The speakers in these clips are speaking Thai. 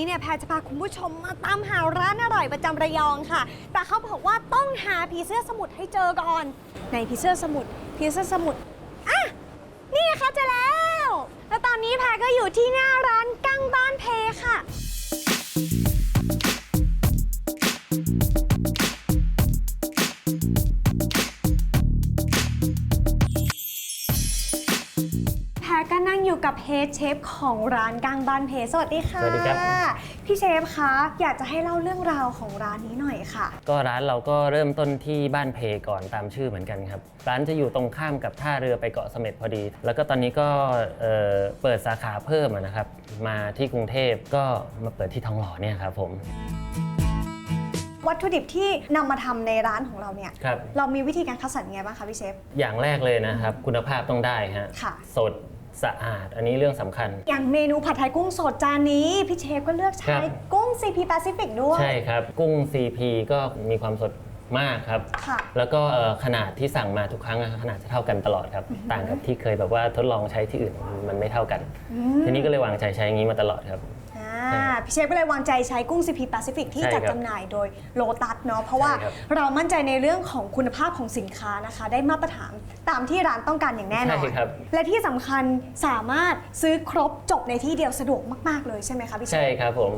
นี้เนี่ยแพรจะพาคุณผู้ชมมาตามหาร้านอร่อยประจำระยองค่ะ แต่เขาบอกว่าต้องหาผีเสื้อสมุทรให้เจอก่อนในผีเสื้อสมุทรผีเสื้อสมุทรอะนี่คะเจอแล้ว แล้วตอนนี้แพรก็อยู่ที่หน้าร้าน รก็นั่งอยู่กับเฮดเชฟของร้านกังบ้านเพสวัสดีค่ะสวัสดีครับ พี่เชฟคะอยากจะให้เล่าเรื่องราวของร้านนี้หน่อยค่ะ ก็ร้านเราก็เริ่มต้นที่บ้านเพก่อนตามชื่อเหมือนกันครับร้านจะอยู่ตรงข้ามกับท่าเรือไปเกาะเสม็ดพอดี แล้วก็ตอนนี้ก็เอ่อเปิดสาขาเพิ่มอะนะครับ มาที่กรุงเทพก็มาเปิดที่ทองหล่อเนี่ยครับผมวัตถุดิบที่นำมาทำในร้านของเราเนี่ย ครับ เรามีวิธีการคัดสรรยังไงบ้างคะพี่เชฟ อย่างแรกเลยนะครับ คุณภาพต้องได้ฮะค่ะ สด สะอาด อันนี้เรื่องสำคัญ อย่างเมนูผัดไทยกุ้งสดจานนี้ พี่เชฟก็เลือกคใช้รับ กุ้ง CP Pacific ด้วย ใช่ครับ กุ้ง CP ก็มีความสดมากครับ ค่ะ แล้วก็เอ่อขนาดที่สั่งมาทุกครั้งอะขนาดจะเท่ากันตลอดครับ ต่างกับที่เคยแบบว่าทดลองใช้ที่อื่นมันไม่เท่ากัน ทีนี้ก็เลยวางใจใช้อย่างนี้มาตลอดครับอ่า พี่เชฟก็เลยวางใจใช้กุ้ง CP Pacific ที่ใช่จัดครับจำหน่ายโดยโลตัสเนาะเพราะว่าใช่ครับ เรามั่นใจในเรื่องของคุณภาพของสินค้านะคะ ได้มาตรฐานตามที่ร้านต้องการอย่างแน่นอนใช่ครับ และที่สำคัญสามารถซื้อครบจบในที่เดียวสะดวกมากๆเลยใช่ไหมคะพี่เชใช่ฟครับผม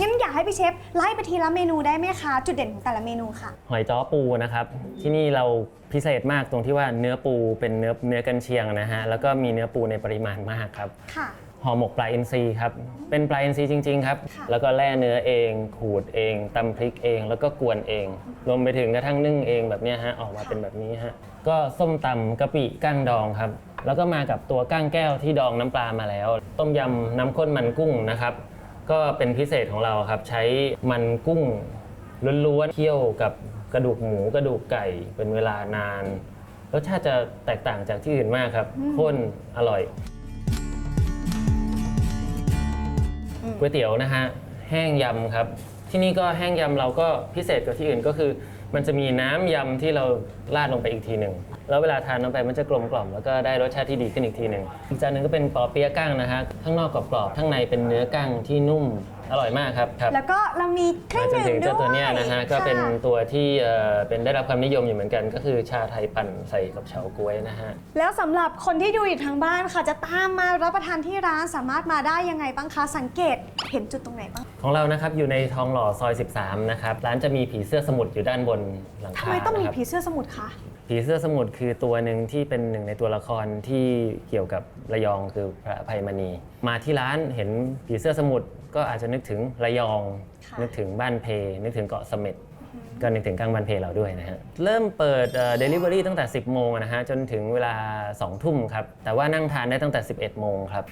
งั้นอยากให้พี่เชฟไล่ไปทีละเมนูได้ไหมคะ จุดเด่นของแต่ละเมนูค่ะ หอยจ้อปูนะครับที่นี่เราพิเศษมากตรงที่ว่าเนื้อปูเป็นเนื้อเนื้อกันเชียงนะฮะแล้วก็มีเนื้อปูในปริมาณมากครับ ค่ะ ห่อหมกปลาอินทรีครับ เป็นปลาอินทรีจริง ๆ ครับค่ะแล้วก็แล่เนื้อเอง ขูดเองตำพริกเอง แล้วก็กวนเอง รวมไปถึงกระทั่งนึ่งเองแบบเนี้ยฮะ ออกมาเป็นแบบนี้ฮะ ก็ส้มตำกะปิก้างดองครับ แล้วก็มากับตัวก้างแก้วที่ดองน้ำปลามาแล้ว ต้มยำน้ำข้นมันกุ้งนะครับ ก็เป็นพิเศษของเราครับ ใช้มันกุ้งล้วนๆเคี่ยวกับกระดูกหมูกระดูกไก่เป็นเวลานาน รสชาติจะแตกต่างจากที่อื่นมากครับข้นอร่อย ก๋วยเตี๋ยวนะฮะแห้งยำครับ ที่นี่ก็แห้งยำเราก็พิเศษกว่าที่อื่นก็คือ มันจะมีน้ำยำที่เราราดลงไปอีกทีหนึ่งแล้วเวลาทานลงไปมันจะกลมกล่อมแล้วก็ได้รสชาติที่ดีขึ้นอีกทีหนึ่งอีกจานหนึ่งก็เป็นปอเปี๊ยะก้างนะฮะข้างนอกกรอบๆข้างในเป็นเนื้อก้างที่นุ่ม อร่อยมากครับครับแล้วก็เรามีเครื่มาองจนดื่ถึมงด้เจ้าตัววยเนี้ยนะฮะก็เป็นค่ะตัวที่เอ่อเป็นได้รับความนิยมอยู่เหมือนกัน ก็คือชาไทยปั่นใส่กับเฉาก๊วยนะฮะ แล้วสำหรับคนที่ดูอยู่ทางบ้านค่ะ จะตามมารับประทานที่ร้านสามารถมาได้ยังไงบ้างคะ สังเกตเห็นจุดตรงไหนบ้างของเรานะครับอยู่ในทองหล่อซอย 13 นะครับร้านจะมีผีเสื้อสมุทรอยู่ด้านบนหลังทำคาไมต้องมีนะครับผีเสื้อสมุทรคะ ผีเสื้อสมุทรคือตัวหนึ่งที่เป็นหนึ่งในตัวละครที่เกี่ยวกับระยองคือพระอภัยมณี มาที่ร้านเห็นผีเสื้อสมุทร ก็อาจจะนึกถึงระยอง ค่ะนึกถึงบ้านเพ นึกถึงเกาะเสม็ดก็นึกถึงกลางบ้านเพเราด้วยนะฮะ เริ่มเปิดเดลิเวอรี่ตั้งแต่ 10 โมงนะฮะ จนถึงเวลา 2 ทุ่มครับ แต่ว่านั่งทานได้ตั้งแต่ 11 โมงครับ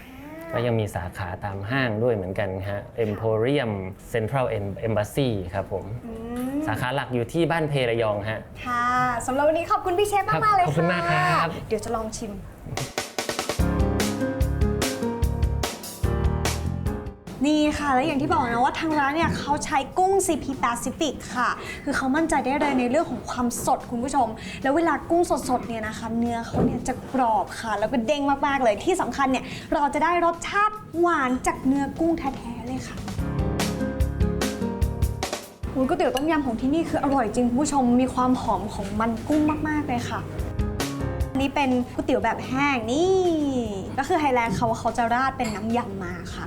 ก็ยังมีสาขาตามห้างด้วยเหมือนกันฮะ Emporium Central Embassy ครับผมสาขาหลักอยู่ที่บ้านเพระยองฮะ ค่ะสำหรับวันนี้ขอบคุณพี่เชฟครับมากๆเลยขอบคุณมากครับ เดี๋ยวจะลองชิม นี่ค่ะ แล้วอย่างที่บอกนะว่าทางร้านเนี่ยเขาใช้กุ้ง CP Pacific ค่ะ คือเขามั่นใจได้เลยในเรื่องของความสดคุณผู้ชม แล้วเวลากุ้งสดๆเนี่ยนะคะ เนื้อเขาเนี่ยจะกรอบค่ะ แล้วก็เด้งมากๆเลยที่สำคัญเนี่ยเราจะได้รสชาติหวานจากเนื้อกุ้งแท้ๆเลยค่ะอุ๊ยก๋วยเตี๋ยวต้มยำของที่นี่คืออร่อยจริงคุณผู้ชมมีความหอมของมันกุ้งมากๆเลยค่ะนี่เป็นก๋วยเตี๋ยวแบบแห้งนี่ ก็คือไฮไลท์เขาเขาจะราดเป็นน้ำยำมาค่ะ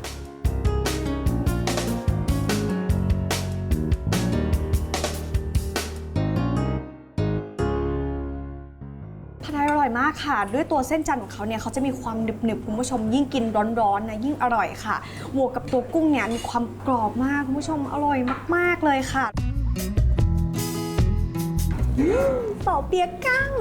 อยมากค่ะ ด้วยตัวเส้นจันทร์ของเขาเนี่ยเขาจะมีความหนึบๆคุณผู้ชม ยิ่งกินร้อนๆนะยิ่งอร่อยค่ะบวกกับตัวกุ้งเนี่ยมีความกรอบมากคุณผู้ชมอร่อยมาก ๆเลยค่ะเป่าเปียกกั้ง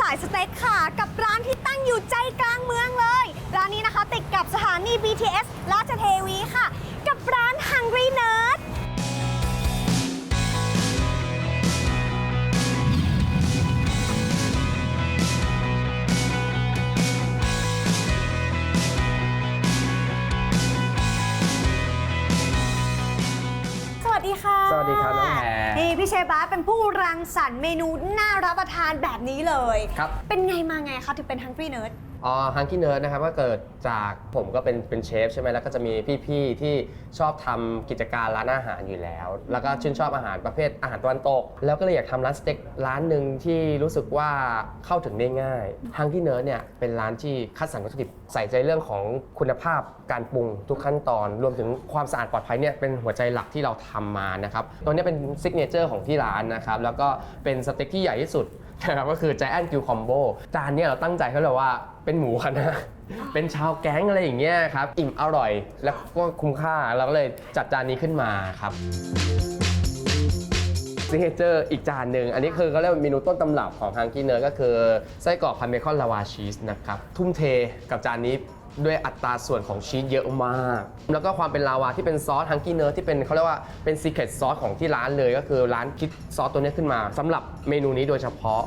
สายสเต็กค่ะ กับร้านที่ตั้งอยู่ใจกลางเมืองเลย ร้านนี้นะคะติดกับสถานี BTS ราชเทวีค่ะ กับร้าน Hungry Nerd บาสเป็นผู้รังสรรค์เมนูน่ารับประทานแบบนี้เลย ครับ เป็นไงมาไงคะถึงเป็น Hungry Nerd อ๋อฮังกี้เนิร์ดนะครับก็เกิดจากผมก็เป็นเป็นเชฟใช่ไหมแล้วก็จะมีพี่ๆที่ชอบทำกิจการร้านอาหารอยู่แล้ว แล้วก็ชื่นชอบอาหารประเภทอาหารตะวันตก แล้วก็เลยอยากทำร้านสเต็กร้านหนึ่งที่รู้สึกว่าเข้าถึงได้ง่ายฮังกี้เนิร์ดเนี่ยเป็นร้านที่คัดสรรวัตถุดิบใส่ใจเรื่องของคุณภาพการปรุงทุกขั้นตอน รวมถึงความสะอาดปลอดภัยเนี่ยเป็นหัวใจหลักที่เราทำมานะครับตัวเนี้ยเป็นซิกเนเจอร์ของที่ร้านนะครับแล้วก็เป็นสเต็กที่ใหญ่ที่สุด นะครับก็คือ Giant Grill Combo จานเนี้ยเราตั้งใจเขาเลยว่า เป็นหมูคณะ เป็นชาวแก๊งอะไรอย่างเงี้ยครับ อิ่มอร่อย แล้วก็คุ้มค่าเราก็เลยจัดจานนี้ขึ้นมาครับซิเนเจอร์อีกจานหนึ่ง อันนี้คือเขาเรียกว่าเมนูต้นตำรับของทางกี้เนอร์ก็คือไส้กรอกพาเมคอนลาวาชีสนะครับ ทุ่มเทกับจานนี้ ด้วยอัตราส่วนของชีสเยอะมาก แล้วก็ความเป็นลาวาที่เป็นซอสฮังกี้เนอร์ที่เป็นเขาเรียกว่าเป็นซีเครตซอสของที่ร้านเลย ก็คือร้านคิดซอสตัวนี้ขึ้นมาสำหรับเมนูนี้โดยเฉพาะ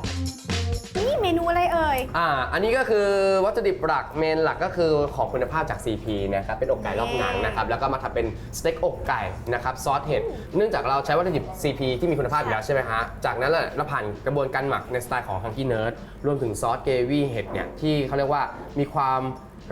นี่เมนูอะไรเอ่ย อ่า อันนี้ก็คือวัตถุดิบหลักเมนหลักก็คือของคุณภาพจาก CP นะครับ เป็นอกไก่รอบหนังนะครับ แล้วก็มาทำเป็นสเต็กอกไก่นะครับซอสเห็ด เนื่องจากเราใช้วัตถุดิบ CP ที่มีคุณภาพอยู่แล้วใช่ไหมฮะ จากนั้นแหละเราผ่านกระบวนการหมักในสไตล์ของ Hunky Nerd รวมถึงซอสเกวี่เห็ดเนี่ยที่เขาเรียกว่ามีความ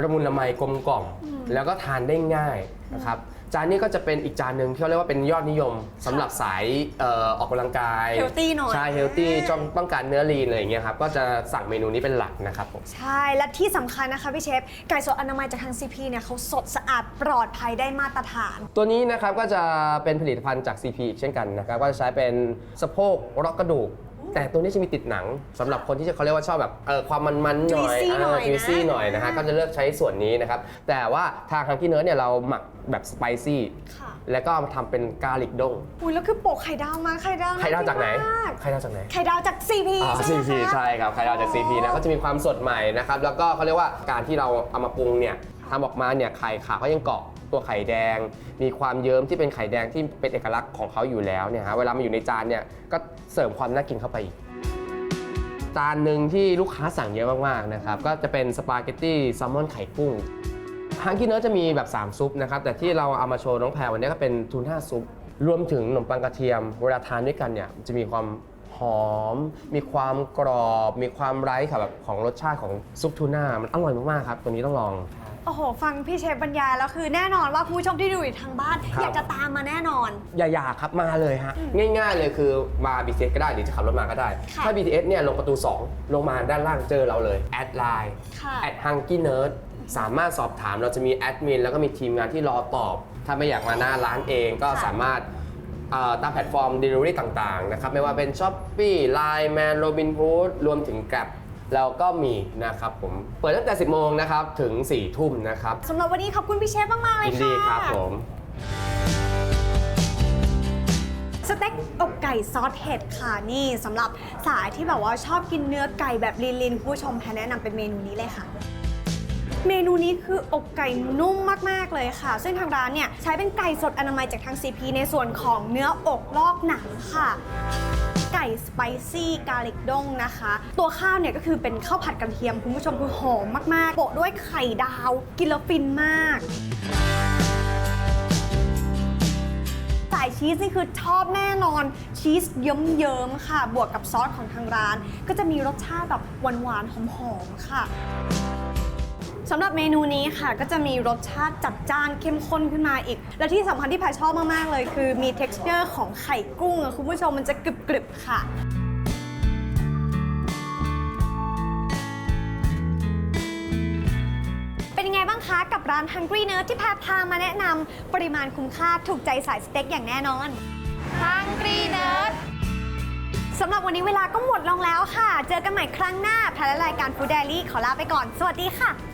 ระมุนละไมกลมกล่อมแล้วก็ทานได้ง่ายนะครับจานนี้ก็จะเป็นอีกจานหนึ่งที่เขาเรียกว่าเป็นยอดนิยมสำหรับสายเอ่อออกกำลังกาย Healthy หน่อย ใช่เฮลตี้จ้องต้องการเนื้อลีนอะไรอย่างเงี้ยครับก็จะสั่งเมนูนี้เป็นหลักนะครับผม ใช่ และที่สำคัญนะคะพี่เชฟ ไก่สดอนามัยจากทาง CP เนี่ยเขาสดสะอาดปลอดภัยได้มาตรฐาน ตัวนี้นะครับก็จะเป็นผลิตภัณฑ์จาก CP อีกเช่นกันนะครับก็จะใช้เป็นสะโพกรอกกระดูก แต่ตัวนี้จะมีติดหนังสำหรับคนที่เขาเรียกว่าชอบแบบเออความมันๆหน่อย Juicy หน่อยนะจุยซี่หน่อยนะฮะก็จะเลือกใช้ส่วนนี้นะครับ แต่ว่าทางฮังกี้เนิร์ดเนี่ยเราหมักแบบสไปซี่ค่ะแล้วก็เอามาทำเป็นกาลิกด้งอุ้ยแล้วคือโปะไข่ดาวมาไข่ดาวไข่ดาวจากไหนมากไข่ดาวจากไหน ไข่ดาวจาก CP อ่าใช่ไหม CP คะใช่ครับไข่ดาวจาก CP นะก็จะมีความสดใหม่นะครับ แล้วก็เขาเรียกว่าการที่เราเอามาปรุงเนี่ยทำออกมาเนี่ยไข่ขาวเขายังเกาะ ตัวไข่แดง มีความเยิ้มที่เป็นไข่แดงที่เป็นเอกลักษณ์ของเขาอยู่แล้วเนี่ยฮะเวลามาอยู่ในจานเนี่ยก็เสริมความน่ากินเข้าไปอีกจานหนึ่งที่ลูกค้าสั่งเยอะมากๆนะครับก็จะเป็นสปาเกตตี้แซลมอนไข่กุ้งฮังกี้เนื้อจะมีแบบ 3 ซุปนะครับ แต่ที่เราเอามาโชว์น้องแพรวันนี้ก็เป็นทูน่าซุป รวมถึงขนมปังกระเทียม เวลาทานด้วยกันเนี่ยจะมีความหอม มีความกรอบ มีความไร้ค่ะแบบของรสชาติของซุปทูน่ามันอร่อยมากๆครับ ตัวนี้ต้องลอง โอ้โห ฟังพี่เชฟบรรยายแล้วคือแน่นอนว่าคุณผู้ชมที่ดูอยู่ทางบ้าน ครับ อยากจะตามมาแน่นอน อย่าอยากครับมาเลยฮะ ง่ายๆเลยคือมา BTS ก็ได้หรือจะขับรถมาก็ได้ ค่ะ ถ้า BTS เนี่ยลงประตู 2 ลงมาด้านล่างเจอเราเลย แอดไลน์ ค่ะ แอดฮังกี้เนิร์ดสามารถสอบถามเราจะมีแอดมินแล้วก็มีทีมงานที่รอตอบ ถ้าไม่อยากมาหน้าร้านเองก็ค่ะสามารถเอ่อตามแพลตฟอร์ม Delivery ต่างๆนะครับ ไม่ว่าเป็น s h อ p e e Line Man Robinhood รวมถึง Grab เราก็มีนะครับผมเปิดตั้งแต่ 10 โมงนะครับถึง 4 ทุ่มนะครับสำหรับวันนี้ขอบคุณพี่เชฟมาก ๆ เลยยินค่ะดีครับผม สเต็กอกไก่ซอสเห็ดค่ะนี่สำหรับสายที่แบบว่าชอบกินเนื้อไก่แบบลีนๆคุณผู้ชมแพนแนะนำเป็นเมนูนี้เลยค่ะ เมนูนี้คืออกไก่นุ่มมาก ๆ เลยค่ะ ซึ่งทางร้านเนี่ย ใช้เป็นไก่สดอนามัยจากทาง CP ในส่วนของเนื้ออกลอกหนังค่ะ ไก่สไปซี่กาลิกด้งนะคะ ตัวข้าวเนี่ยก็คือเป็นข้าวผัดกระเทียมคุณผู้ชมคือหอมมากๆโปะด้วยไข่ดาว กินแล้วฟินมากสายชีสนี่คือชอบแน่นอนชีสเยิ้มๆค่ะ บวกกับซอสของทางร้าน ก็จะมีรสชาติแบบหวานๆหอมๆค่ะ สำหรับเมนูนี้ค่ะก็จะมีรสชาติจัดจ้านเข้มข้นขึ้นมาอีก และที่สำคัญที่พายชอบมากๆเลย คือมี texture ของไข่กุ้งอะคุณผู้ชมมันจะกรึบๆค่ะเป็นยังไงบ้างคะกับร้าน Hungry Nerd ที่แพทพามาแนะนำปริมาณคุ้มค่าถูกใจสายสเต็กอย่างแน่นอน Hungry Nerd สำหรับวันนี้เวลาก็หมดลงแล้วค่ะ เจอกันใหม่ครั้งหน้าแพทและรายการ Food Diary ขอลาไปก่อน สวัสดีค่ะ